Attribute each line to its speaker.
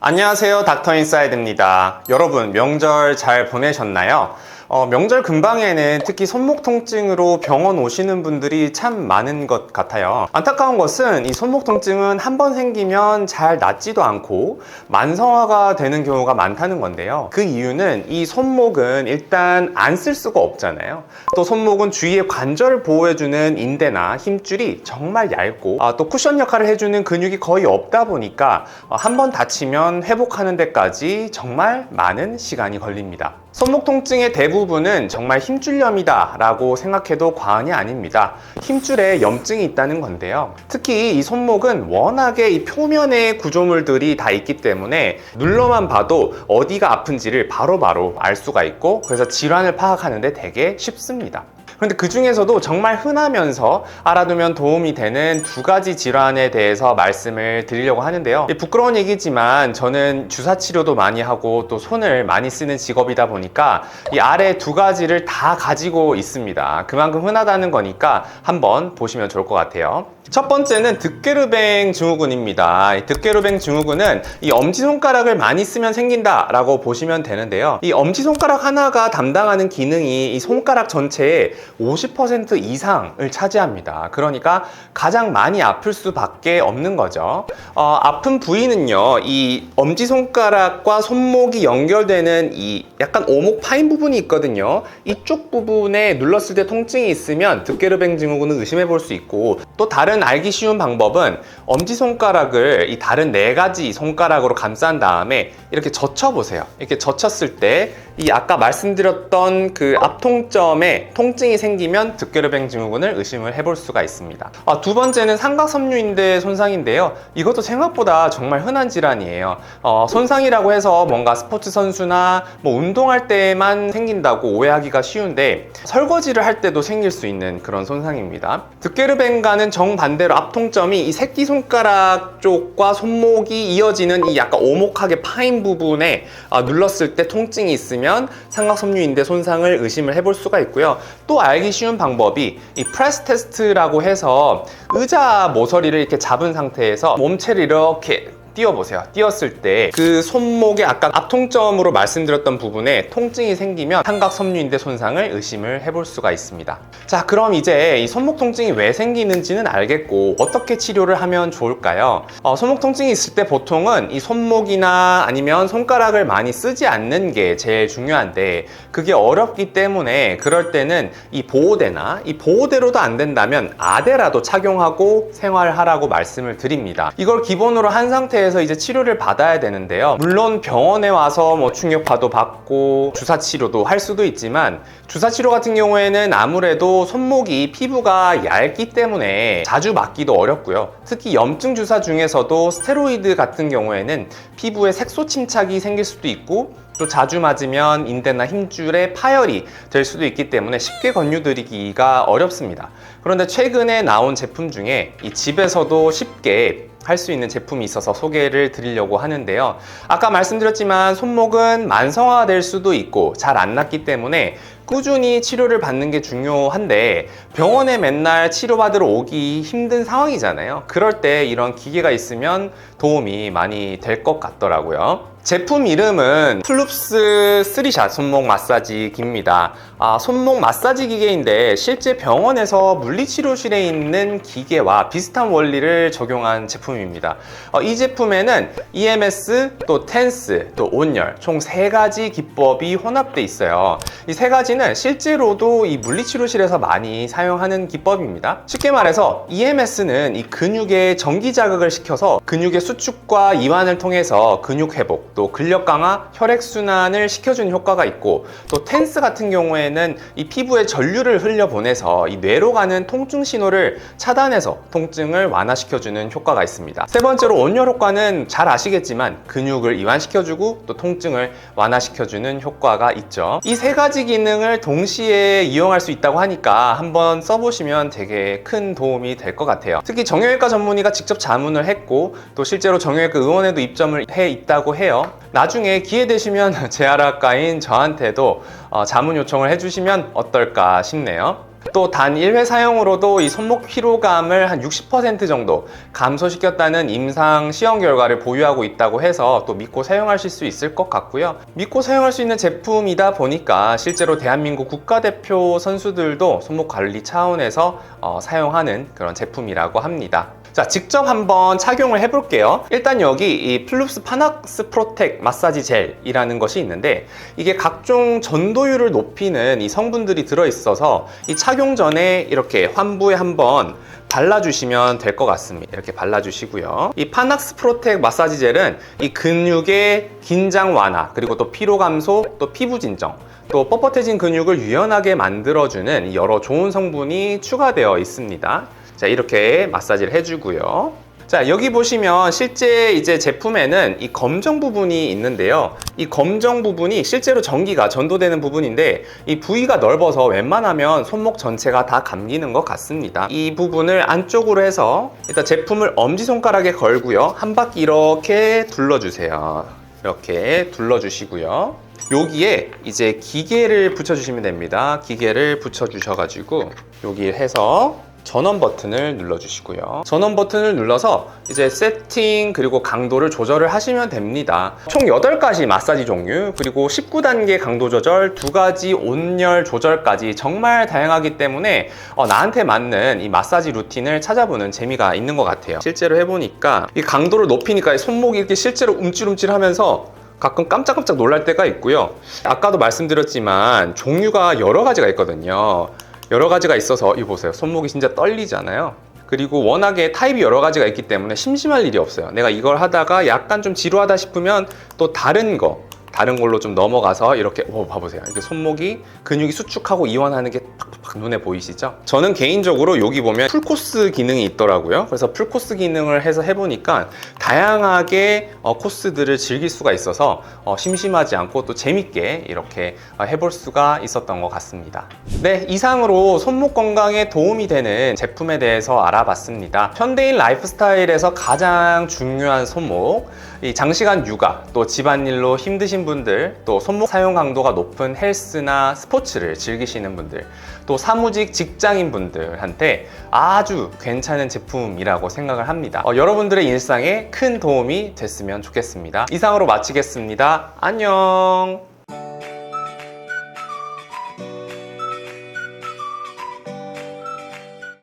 Speaker 1: 안녕하세요. 닥터 인사이드입니다. 여러분, 명절 잘 보내셨나요? 어, 명절 근방에는 특히 손목 통증으로 병원 오시는 분들이 참 많은 것 같아요. 안타까운 것은 이 손목 통증은 한 번 생기면 잘 낫지도 않고 만성화가 되는 경우가 많다는 건데요. 그 이유는 이 손목은 일단 안 쓸 수가 없잖아요. 또 손목은 주위의 관절을 보호해주는 인대나 힘줄이 정말 얇고 아, 또 쿠션 역할을 해주는 근육이 거의 없다 보니까 어, 한번 다치면 회복하는 데까지 정말 많은 시간이 걸립니다. 손목 통증의 대부분은 정말 힘줄염이다 라고 생각해도 과언이 아닙니다. 힘줄에 염증이 있다는 건데요. 특히 이 손목은 워낙에 이 표면에 구조물들이 다 있기 때문에 눌러만 봐도 어디가 아픈지를 바로바로 알 수가 있고 그래서 질환을 파악하는데 되게 쉽습니다. 그런데 그 중에서도 정말 흔하면서 알아두면 도움이 되는 두 가지 질환에 대해서 말씀을 드리려고 하는데요. 부끄러운 얘기지만 저는 주사 치료도 많이 하고 또 손을 많이 쓰는 직업이다 보니까 이 아래 두 가지를 다 가지고 있습니다. 그만큼 흔하다는 거니까 한번 보시면 좋을 것 같아요. 첫 번째는 득게르뱅 증후군입니다. 이 득게르뱅 증후군은 이 엄지손가락을 많이 쓰면 생긴다라고 보시면 되는데요. 이 엄지손가락 하나가 담당하는 기능이 이 손가락 전체의 50% 이상을 차지합니다. 그러니까 가장 많이 아플 수밖에 없는 거죠. 어, 아픈 부위는요, 이 엄지손가락과 손목이 연결되는 이 약간 오목 파인 부분이 있거든요. 이쪽 부분에 눌렀을 때 통증이 있으면 득게르뱅 증후군을 의심해 볼 수 있고 또 다른 알기 쉬운 방법은 엄지손가락을 이 다른 네 가지 손가락으로 감싼 다음에 이렇게 젖혀 보세요. 이렇게 젖혔을 때 이 아까 말씀드렸던 그 앞통점에 통증이 생기면 득게르뱅 증후군을 의심을 해볼 수가 있습니다. 아, 두 번째는 삼각섬유인대 손상인데요. 이것도 생각보다 정말 흔한 질환이에요. 어, 손상이라고 해서 뭔가 스포츠 선수나 뭐 운동할 때만 생긴다고 오해하기가 쉬운데 설거지를 할 때도 생길 수 있는 그런 손상입니다. 득게르뱅과는 정반 대로 앞통점이 이 새끼손가락 쪽과 손목이 이어지는 이 약간 오목하게 파인 부분에 아, 눌렀을 때 통증이 있으면 삼각섬유인대 손상을 의심을 해볼 수가 있고요. 또 알기 쉬운 방법이 이 프레스 테스트라고 해서 의자 모서리를 이렇게 잡은 상태에서 몸체를 이렇게 띄워보세요. 띄었을 때 그 손목의 아까 앞통점으로 말씀드렸던 부분에 통증이 생기면 삼각섬유인대 손상을 의심을 해볼 수가 있습니다. 자, 그럼 이제 이 손목 통증이 왜 생기는지는 알겠고 어떻게 치료를 하면 좋을까요? 어, 손목 통증이 있을 때 보통은 이 손목이나 아니면 손가락을 많이 쓰지 않는 게 제일 중요한데 그게 어렵기 때문에 그럴 때는 이 보호대나 이 보호대로도 안 된다면 아대라도 착용하고 생활하라고 말씀을 드립니다. 이걸 기본으로 한 상태에서 이제 치료를 받아야 되는데요. 물론 병원에 와서 뭐 충격파도 받고 주사 치료도 할 수도 있지만 주사 치료 같은 경우에는 아무래도 손목이 피부가 얇기 때문에 자주 맞기도 어렵고요. 특히 염증 주사 중에서도 스테로이드 같은 경우에는 피부에 색소 침착이 생길 수도 있고 또 자주 맞으면 인대나 힘줄에 파열이 될 수도 있기 때문에 쉽게 권유드리기가 어렵습니다. 그런데 최근에 나온 제품 중에 이 집에서도 쉽게 할 수 있는 제품이 있어서 소개를 드리려고 하는데요. 아까 말씀드렸지만 손목은 만성화될 수도 있고 잘 안 낫기 때문에 꾸준히 치료를 받는 게 중요한데 병원에 맨날 치료받으러 오기 힘든 상황이잖아요. 그럴 때 이런 기계가 있으면 도움이 많이 될 것 같더라고요. 제품 이름은 플룹스 3샷 손목 마사지 기입니다. 아, 손목 마사지 기계인데 실제 병원에서 물리치료실에 있는 기계와 비슷한 원리를 적용한 제품입니다. 어, 이 제품에는 EMS, 또 텐스, 또 온열 총 세 가지 기법이 혼합돼 있어요. 이 세 가지는 실제로도 이 물리치료실에서 많이 사용하는 기법입니다. 쉽게 말해서 EMS는 이 근육에 전기 자극을 시켜서 근육의 수축과 이완을 통해서 근육 회복, 또 근력 강화, 혈액 순환을 시켜주는 효과가 있고 또 텐스 같은 경우에는 이 피부에 전류를 흘려 보내서 이 뇌로 가는 통증 신호를 차단해서 통증을 완화시켜주는 효과가 있습니다. 세 번째로 온열 효과는 잘 아시겠지만 근육을 이완시켜주고 또 통증을 완화시켜주는 효과가 있죠. 이 세 가지 기능을 동시에 이용할 수 있다고 하니까 한번 써보시면 되게 큰 도움이 될 것 같아요. 특히 정형외과 전문의가 직접 자문을 했고 또 실제로 정형외과 의원에도 입점을 해 있다고 해요. 나중에 기회 되시면 재활학과인 저한테도 어, 자문 요청을 해주시면 어떨까 싶네요. 또 단 1회 사용으로도 이 손목 피로감을 한 60% 정도 감소시켰다는 임상 시험 결과를 보유하고 있다고 해서 또 믿고 사용하실 수 있을 것 같고요. 믿고 사용할 수 있는 제품이다 보니까 실제로 대한민국 국가대표 선수들도 손목 관리 차원에서 어, 사용하는 그런 제품이라고 합니다. 자, 직접 한번 착용을 해볼게요. 일단 여기 이 플루스 파낙스 프로텍 마사지 젤이라는 것이 있는데 이게 각종 전도율을 높이는 이 성분들이 들어있어서 이 착용 전에 이렇게 환부에 한번 발라주시면 될 것 같습니다. 이렇게 발라주시고요. 이 파낙스 프로텍 마사지 젤은 이 근육의 긴장 완화, 그리고 또 피로 감소, 또 피부 진정, 또 뻣뻣해진 근육을 유연하게 만들어주는 여러 좋은 성분이 추가되어 있습니다. 자, 이렇게 마사지를 해주고요. 자, 여기 보시면 실제 이제 제품에는 이 검정 부분이 있는데요. 이 검정 부분이 실제로 전기가 전도되는 부분인데 이 부위가 넓어서 웬만하면 손목 전체가 다 감기는 것 같습니다. 이 부분을 안쪽으로 해서 일단 제품을 엄지손가락에 걸고요. 한 바퀴 이렇게 둘러주세요. 이렇게 둘러주시고요. 여기에 이제 기계를 붙여주시면 됩니다. 기계를 붙여주셔가지고 여기 해서 전원 버튼을 눌러주시고요. 전원 버튼을 눌러서 이제 세팅 그리고 강도를 조절을 하시면 됩니다. 총 8가지 마사지 종류 그리고 19단계 강도 조절, 두 가지 온열 조절까지 정말 다양하기 때문에 어, 나한테 맞는 이 마사지 루틴을 찾아보는 재미가 있는 것 같아요. 실제로 해보니까 이 강도를 높이니까 이 손목이 이렇게 실제로 움찔움찔 하면서 가끔 깜짝깜짝 놀랄 때가 있고요. 아까도 말씀드렸지만 종류가 여러 가지가 있거든요. 여러 가지가 있어서 이 보세요. 손목이 진짜 떨리잖아요. 그리고 워낙에 타입이 여러 가지가 있기 때문에 심심할 일이 없어요. 내가 이걸 하다가 약간 좀 지루하다 싶으면 또 다른 거, 다른 걸로 좀 넘어가서 이렇게 오 봐보세요. 이렇게 손목이 근육이 수축하고 이완하는 게 팍팍 눈에 보이시죠? 저는 개인적으로 여기 보면 풀코스 기능이 있더라고요. 그래서 풀코스 기능을 해서 해보니까 다양하게 어, 코스들을 즐길 수가 있어서 어, 심심하지 않고 또 재밌게 이렇게 어, 해볼 수가 있었던 것 같습니다. 네, 이상으로 손목 건강에 도움이 되는 제품에 대해서 알아봤습니다. 현대인 라이프스타일에서 가장 중요한 손목, 이 장시간 육아, 또 집안일로 힘드 신 분들, 또 손목 사용 강도가 높은 헬스나 스포츠를 즐기시는 분들, 또 사무직 직장인 분들한테 아주 괜찮은 제품이라고 생각을 합니다. 어, 여러분들의 일상에 큰 도움이 됐으면 좋겠습니다. 이상으로 마치겠습니다. 안녕!